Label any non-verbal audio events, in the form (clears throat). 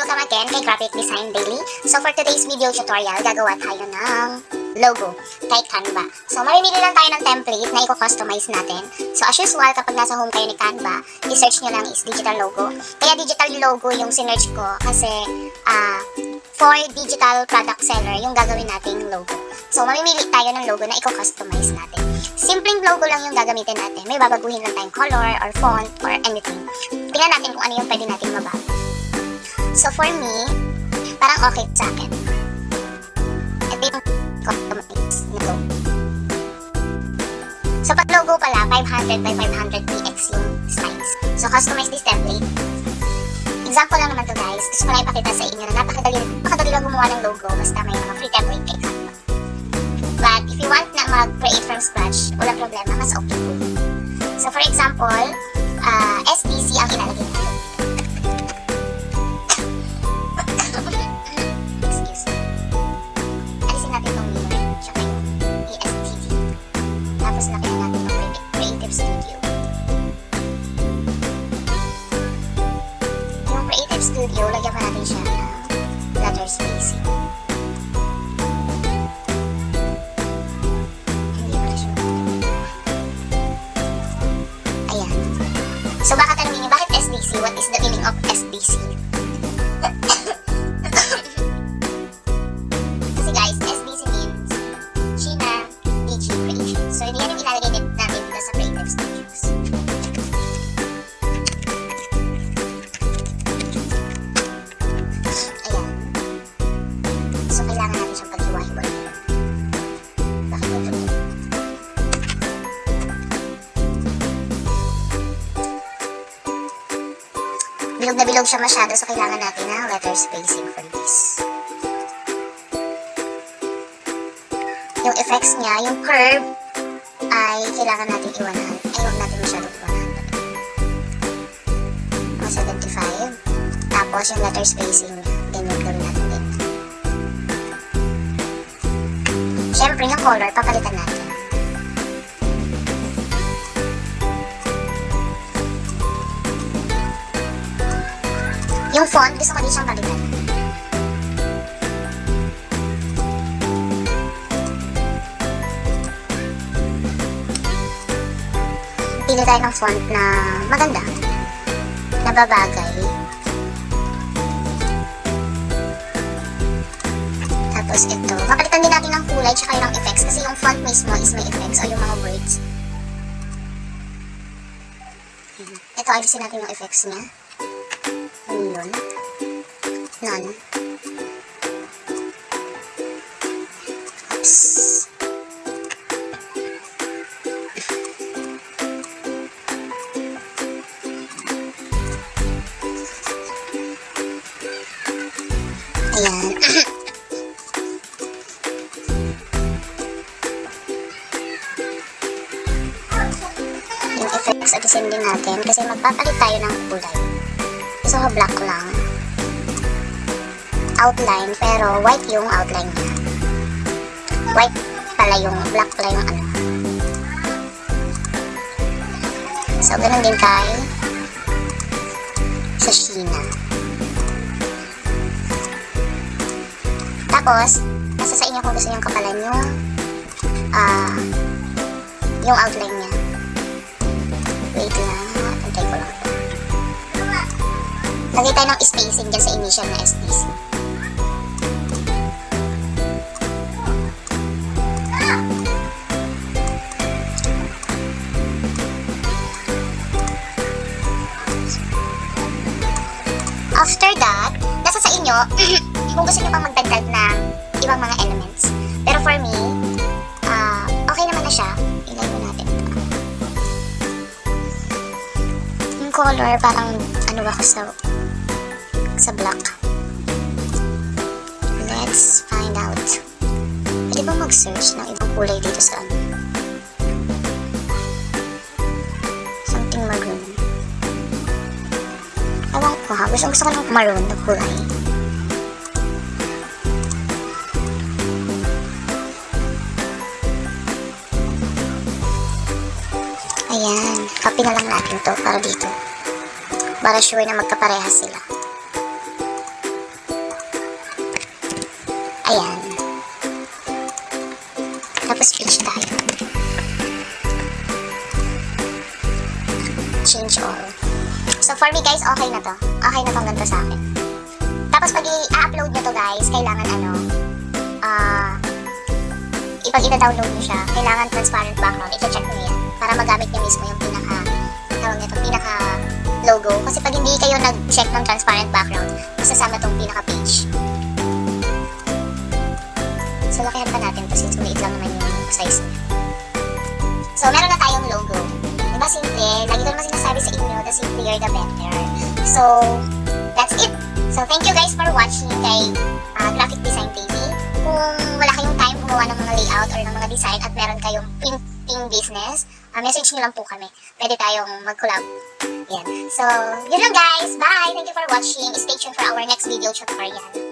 welcome again kay Graphic Design Daily. So for today's video tutorial, gagawa tayo ng logo kay Canva. So mamimili lang tayo ng template na i-customize natin. So as usual, kapag nasa home kayo ni Canva, i-search nyo lang is digital logo. Kaya digital logo yung sinerch ko kasi ah for digital product seller yung gagawin nating logo. So mamimili tayo ng logo na i-customize natin. Simpleng logo lang yung gagamitin natin. May babaguhin lang tayong color or font or anything. Tingnan natin kung ano yung pwede natin mabago. So for me, parang okay sa akin. Ito yung customize na logo. So pag logo pala, 500 by 500 px yung size. So customize this template. Example lang naman to guys. Gusto ko lang ipakita sa inyo na napakadali, napakadali lang gumawa ng logo basta may mga free template kay Canva. But if you want na mag-create from scratch, walang problema, mas okay po. So for example, ah SDC Sul. Bilog na bilog siya masyado so kailangan natin ng letter spacing for this. Yung effects niya, yung curve, ay kailangan natin iwanan. Ay, huwag natin masyadong iwanan. Mga 75. Tapos yung letter spacing, din yung natin din. Siyempre, yung color, papalitan natin. Yung font, gusto ko din siyang palitan. Pili tayo ng font na maganda. Nababagay. Tapos ito. Papalitan din natin ng kulay tsaka yung effects kasi yung font mismo is may effects o yung mga words. Ito, alisin natin yung effects niya. Yun? None. Oops. Ayan. yung effects alisin din natin kasi magpapalit tayo ng kulay. So, black lang. Outline, pero white yung outline niya. White pala yung, black pala yung ano. So, ganun din kay sa. Tapos, nasa sa inyo kung gusto nyo kapalan yung ah yung outline niya. Wait lang, Lagay tayo ng spacing dyan sa initial na SDC. After that, nasa sa inyo (clears throat) kung gusto nyo pang magdagdag ng ibang mga elements. Pero for me, ah okay naman na siya. Ilagay mo natin ito. Yung color, parang ano ba ako sa sa black. Let's find out. Pwede ba mag-search ng ibang kulay dito sa ano? Something maroon. Ewan ko ha. Gusto, gusto ko ng maroon na kulay. Ayan. Copy na lang natin to para dito. Para sure na magkaparehas sila. Ayan. Tapos change tayo. Change all. So for me guys, okay na to. Okay na tong ganito sa akin. Tapos pag i-upload nyo to guys, kailangan ano, ah, ipag ina-download nyo siya, kailangan transparent background. I-check nyo yan para magamit nyo mismo yung pinaka, tawag nito, pinaka logo. Kasi pag hindi kayo nag-check ng transparent background, masasama tong pinaka page. So, lakihan pa natin to since lang naman yung size. So, meron na tayong logo. Diba simple? Lagi ko naman sinasabi sa inyo, the simpler the better. So, that's it. So, thank you guys for watching kay ah, Graphic Design TV. Kung wala kayong time gumawa ng mga layout or ng mga design at meron kayong printing business, ah, message nyo lang po kami. Pwede tayong mag-collab. Yan. So, yun lang guys. Bye! Thank you for watching. Stay tuned for our next video tutorial.